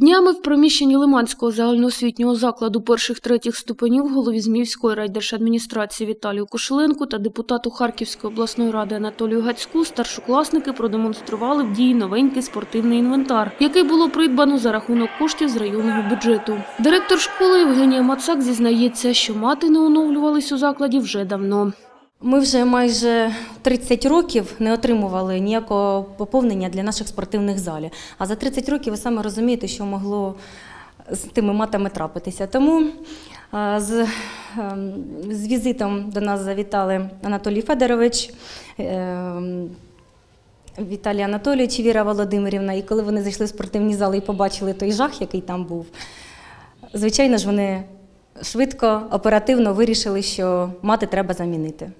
Днями в приміщенні Лиманського загальноосвітнього закладу перших-третіх ступенів голові Зміївської райдержадміністрації Віталію Кошеленку та депутату Харківської обласної ради Анатолію Гацьку старшокласники продемонстрували в дії новенький спортивний інвентар, який було придбано за рахунок коштів з районного бюджету. Директор школи Євгенія Мацак зізнається, що мати не оновлювались у закладі вже давно. Ми вже майже 30 років не отримували ніякого поповнення для наших спортивних залів. А за 30 років ви саме розумієте, що могло з тими матами трапитися. Тому з, ем, з візитом до нас завітали Анатолій Федорович. ем, Віталій Анатолійович Віра Володимирівна, і коли вони зайшли в спортивні зали і побачили той жах, який там був, звичайно ж, вони швидко, оперативно вирішили, що мати треба замінити.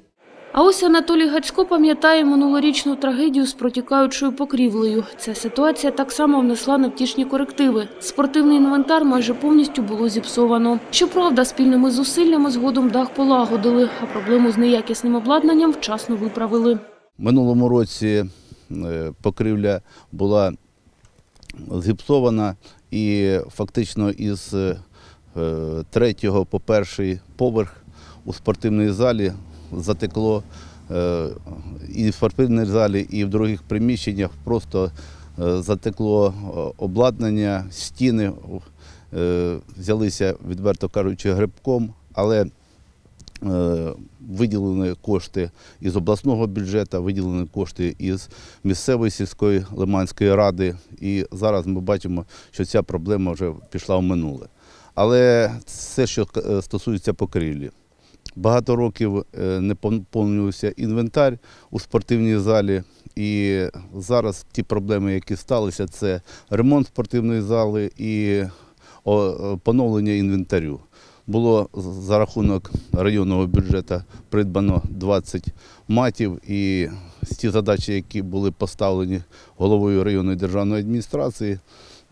А ось Анатолій Гацько пам'ятає минулорічну трагедію з протікаючою покрівлею. Ця ситуація так само внесла невтішні корективи. Спортивний інвентар майже повністю було зіпсовано. Щоправда, спільними зусиллями згодом дах полагодили, а проблему з неякісним обладнанням вчасно виправили. Минулому році е, покрівля була зіпсована і фактично із е, третього по перший поверх у спортивній залі затекло е, і в спортивній залі, і в других приміщеннях просто е, затекло е, обладнання, стіни взялися, відверто кажучи, грибком, але виділені кошти із обласного бюджету, виділені кошти із місцевої сільської Лиманської ради. І зараз ми бачимо, що ця проблема вже пішла в минуле. Але все, що стосується покрівлі. Багато років е, не поповнювався інвентар у спортивній залі. І зараз ті проблеми, які сталися, це ремонт спортивної зали і поновлення інвентарю. Було за рахунок районного бюджету придбано 20 матів, і ті задачі, які були поставлені головою районної державної адміністрації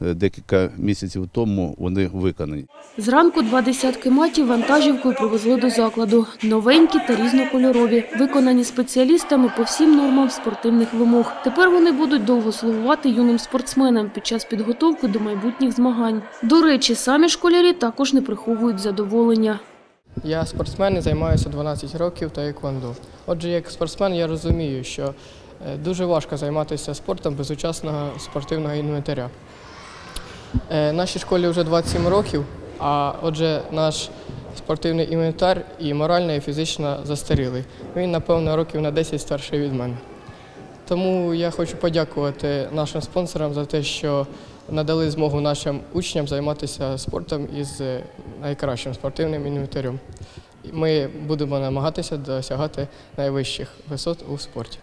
декілька місяців тому, вони виконані. Зранку два десятки матів вантажівкою привезли до закладу. Новенькі та різнокольорові, виконані спеціалістами по всім нормам спортивних вимог. Тепер вони будуть довго слугувати юним спортсменам під час підготовки до майбутніх змагань. До речі, самі школярі також не приховують задоволення. Я спортсмен і займаюся 12 років таеквондо. Отже, як спортсмен я розумію, що е, дуже важко займатися спортом без сучасного спортивного інвентаря. Е, Нашій школі вже 27 років, а отже, наш спортивний інвентар і морально, і фізично застарілий. Він, напевно, років на 10 старший від мене. Тому я хочу подякувати нашим спонсорам за те, що надали змогу нашим учням займатися спортом із е, найкращим спортивним інвентарем. Ми будемо намагатися досягати найвищих висот у спорті.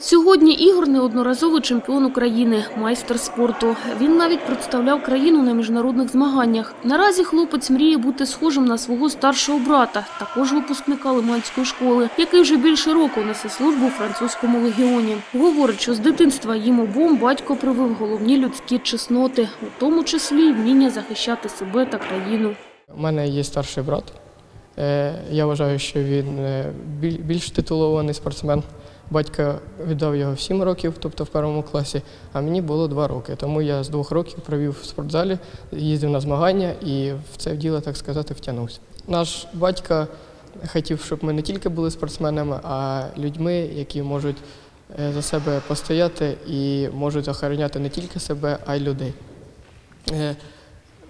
Сьогодні Ігор неодноразовий чемпіон України, майстер спорту. Він навіть представляв країну на міжнародних змаганнях. Наразі хлопець мріє бути схожим на свого старшого брата, також випускника Лиманської школи, який вже більше року несе службу у французькому легіоні. Говорить, що з дитинства їм обом батько привив головні людські чесноти, у тому числі вміння захищати себе та країну. У мене є старший брат. Е, Я вважаю, що він е, більш титулований спортсмен. Батько віддав його в 7 років, тобто в першому класі, а мені було 2 роки. Тому я з двох років провів в спортзалі, їздив на змагання і в це діло, так сказати, втягнувся. Наш батько хотів, щоб ми не тільки були спортсменами, а людьми, які можуть е, за себе постояти і можуть охороняти не тільки себе, а й людей. Е,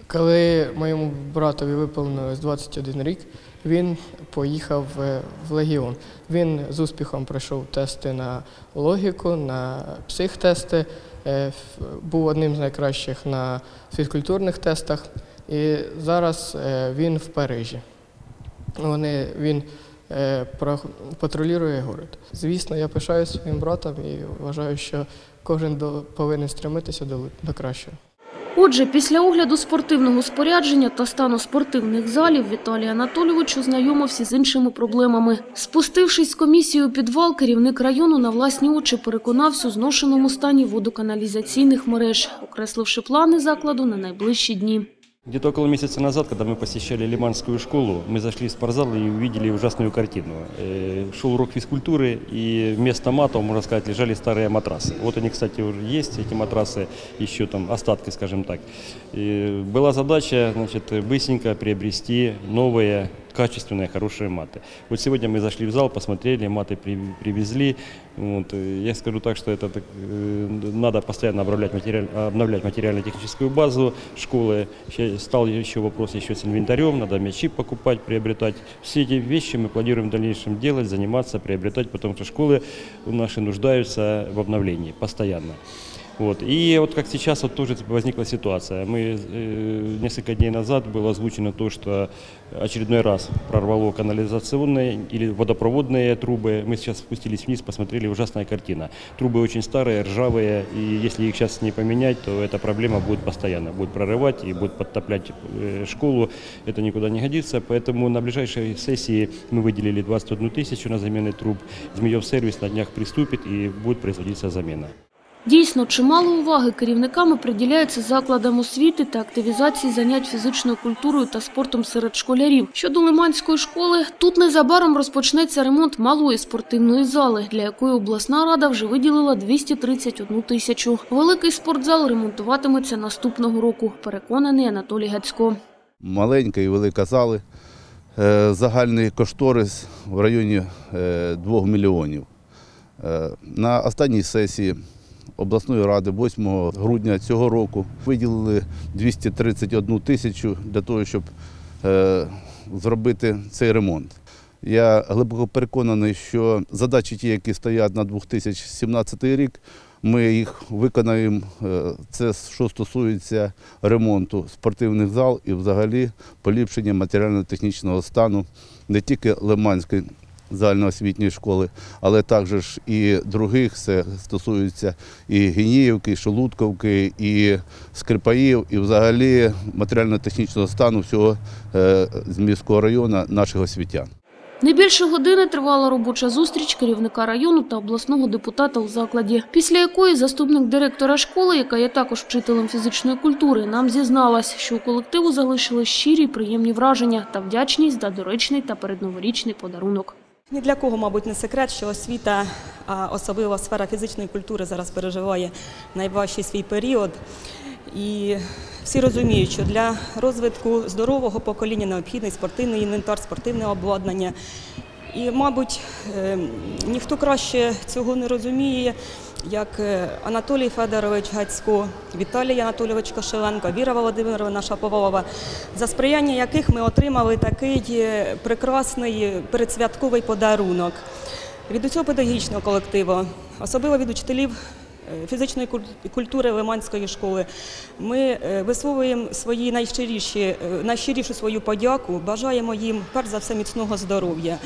Коли моєму братові виповнилось 21 рік, він поїхав е, в Легіон. Він з успіхом пройшов тести на логіку, на психтести, е, був одним з найкращих на фізкультурних тестах. І зараз е, він в Парижі. Вони, він патрулює город. Звісно, я пишаюся своїм братом і вважаю, що кожен до, повинен стремитися до кращого. Отже, після огляду спортивного спорядження та стану спортивних залів Віталій Анатолійович ознайомився з іншими проблемами. Спустившись з комісією підвал, керівник району на власні очі переконався у зношеному стані водоканалізаційних мереж, окресливши плани закладу на найближчі дні. Где-то около месяца назад, когда мы посещали Лиманскую школу, мы зашли в спортзал и увидели ужасную картину. Э, Шел урок физкультуры, и вместо матов, можно сказать, лежали старые матрасы. Вот они, кстати, уже есть, эти матрасы, еще там остатки, скажем так. И была задача, значит, быстренько приобрести новые качественные, хорошие маты. Вот сегодня мы зашли в зал, посмотрели, маты при- привезли. Вот, э, я скажу так, что это так, э, надо постоянно обновлять, материаль, обновлять материально-техническую базу школы. Ща- Стал еще вопрос еще с инвентарем, надо мячи покупать, приобретать. Все эти вещи мы планируем в дальнейшем делать, заниматься, приобретать, потому что школы наши нуждаются в обновлении постоянно. Вот. И вот как сейчас вот тоже возникла ситуация. Мы э, несколько дней назад было озвучено то, что очередной раз прорвало канализационные или водопроводные трубы. Мы сейчас спустились вниз, посмотрели, ужасная картина. Трубы очень старые, ржавые, и если их сейчас не поменять, то эта проблема будет постоянно. Будет прорывать и будет подтоплять э, школу. Это никуда не годится. Поэтому на ближайшей сессии мы выделили 21 тысячу на замены труб. Змеев сервис на днях приступит и будет производиться замена. Дійсно, чимало уваги керівниками приділяється закладам освіти та активізації занять фізичною культурою та спортом серед школярів. Щодо Лиманської школи, тут незабаром розпочнеться ремонт малої спортивної зали, для якої обласна рада вже виділила 231 тисячу. Великий спортзал ремонтуватиметься наступного року, переконаний Анатолій Гецько. Маленька і велика зали. Е, Загальний кошторис в районі 2 мільйонів. Е, На останній сесії обласної ради 8 грудня цього року виділили 231 тисячу для того, щоб е, зробити цей ремонт. Я глибоко переконаний, що задачі, ті, які стоять на 2017 рік, ми їх виконаємо. Е, Це що стосується ремонту спортивних зал і взагалі поліпшення матеріально-технічного стану не тільки Лиманської загальноосвітньої школи, але також і других. Це стосується і Гініївки, і Шелудковки, і Скрипаїв, і взагалі матеріально-технічного стану всього е, з району наших освітян. Не більше години тривала робоча зустріч керівника району та обласного депутата у закладі, після якої заступник директора школи, яка є також вчителем фізичної культури, нам зізналась, що у колективу залишили щирі приємні враження та вдячність за доречний та передноворічний подарунок. Ні для кого, мабуть, не секрет, що освіта, особливо сфера фізичної культури зараз переживає найважчий свій період. І всі розуміють, що для розвитку здорового покоління необхідний спортивний інвентар, спортивне обладнання. І, мабуть, е, ніхто краще цього не розуміє, як е, Анатолій Федорович Гацько, Віталій Анатолійович Кошеленко, Віра Володимировна Шаповалова, за сприяння яких ми отримали такий е, прекрасний передсвятковий подарунок. Від усього педагогічного колективу, особливо від учителів фізичної куль- культури Лиманської школи, ми висловуємо свої найщиріші, е, найщирішу свою подяку, бажаємо їм перш за все міцного здоров'я,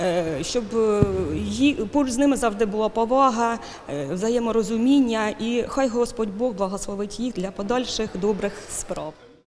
е, щоб е, поруч з ними завжди була повага, е, взаєморозуміння. І хай Господь Бог благословить їх для подальших добрих справ.